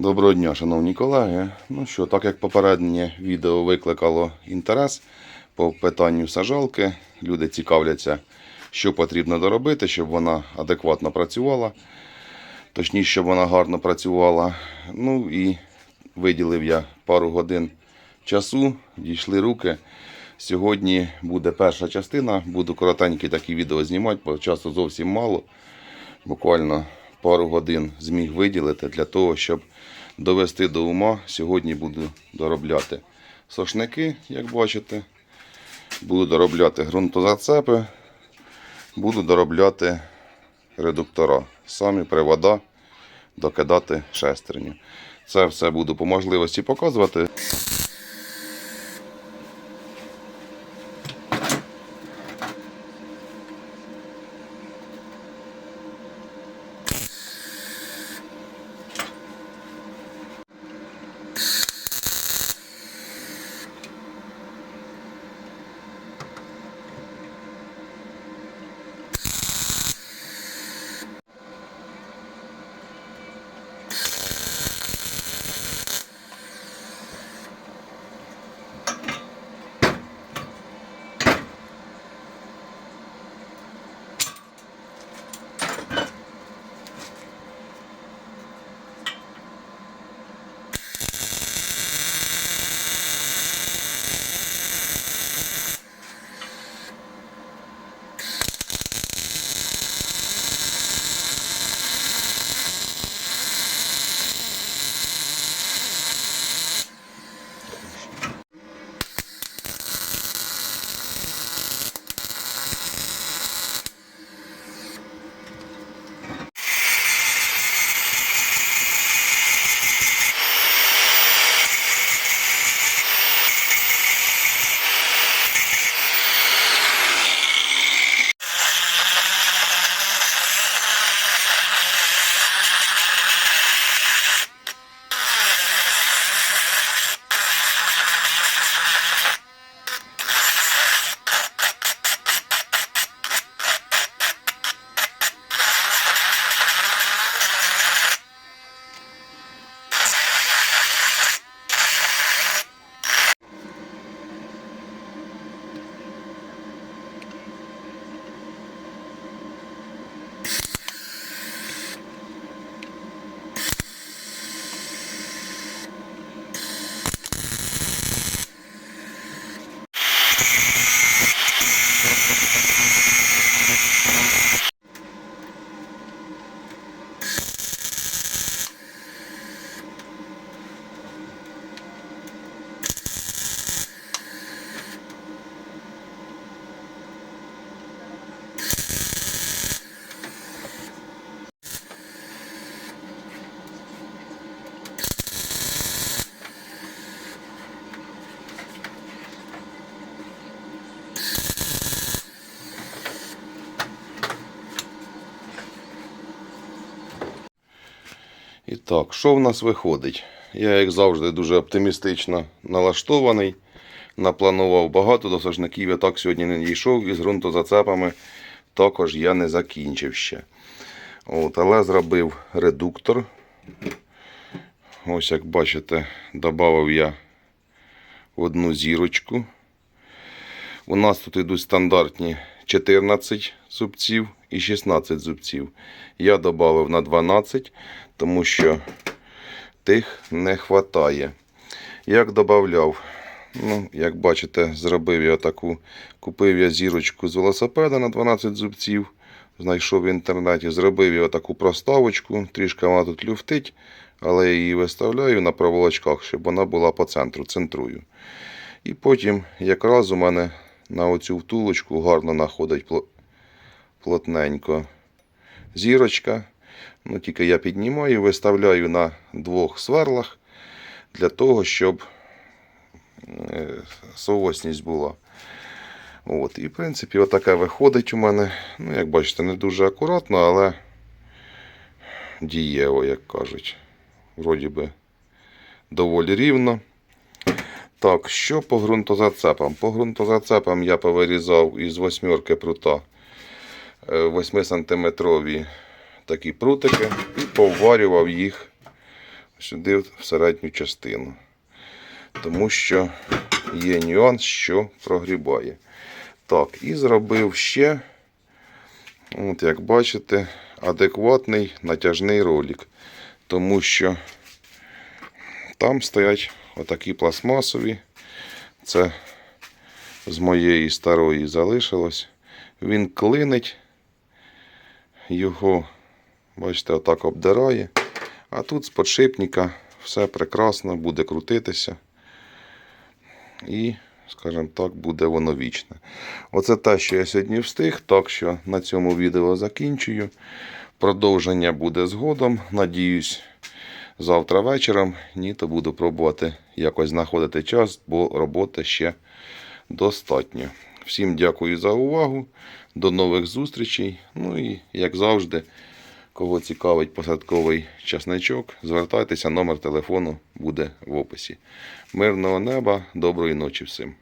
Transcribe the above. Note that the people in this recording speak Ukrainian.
Доброго дня, шановні колеги. Ну що, так як попереднє відео викликало інтерес по питанню сажалки, люди цікавляться, що потрібно доробити, щоб вона адекватно працювала, точніше, щоб вона гарно працювала. Ну і виділив я пару годин часу, дійшли руки. Сьогодні буде перша частина, буду коротенькі такі відео знімати, бо часу зовсім мало буквально пару годин зміг виділити для того, щоб довести до ума. Сьогодні буду доробляти сошники, як бачите. Буду доробляти ґрунтозацепи, буду доробляти редуктора. Самі привода докидати шестерню. Це все буду по можливості показувати. Так, що в нас виходить? Я, як завжди, дуже оптимістично налаштований. Напланував багато до сажників. Я так сьогодні не дійшов із ґрунтозацепами. Також я не закінчив ще. От, але зробив редуктор. Ось як бачите, додав я одну зірочку. У нас тут йдуть стандартні 14 зубців і 16 зубців. Я додав на 12, тому що тих не вистачає. Як додавав, ну, як бачите, зробив я таку, купив я зірочку з велосипеда на 12 зубців. Знайшов в інтернеті, зробив я таку проставочку, трішки вона тут люфтить, але я її виставляю на проволочках, щоб вона була по центру, центрую. І потім якраз у мене на оцю втулочку гарно находить плотненько зірочка. Ну, тільки я піднімаю, виставляю на двох сверлах для того, щоб е, соосність була. От, і в принципі, отаке виходить у мене. Ну, як бачите, не дуже акуратно, але дієво, як кажуть. Вроді би доволі рівно. Так, що по ґрунтозацепам? По ґрунтозацепам я повирізав із восьмерки прута 8 сантиметрові такі прутики і поварював їх сюди в середню частину. Тому що є нюанс, що прогрібає. Так, і зробив ще, от як бачите, адекватний натяжний ролик. Тому що там стоять отакі пластмасові. Це з моєї старої залишилось. Він клинить, його, бачите, отак обдирає. А тут з подшипника все прекрасно буде крутитися. І, скажімо так, буде воно вічне. Оце те, що я сьогодні встиг, так що на цьому відео закінчую. Продовження буде згодом. Надіюсь, завтра вечором. Ні, то буду пробувати якось знаходити час, бо роботи ще достатньо. Всім дякую за увагу. До нових зустрічей. Ну і, як завжди, кого цікавить посадковий часничок, звертайтеся, номер телефону буде в описі. Мирного неба, доброї ночі всім.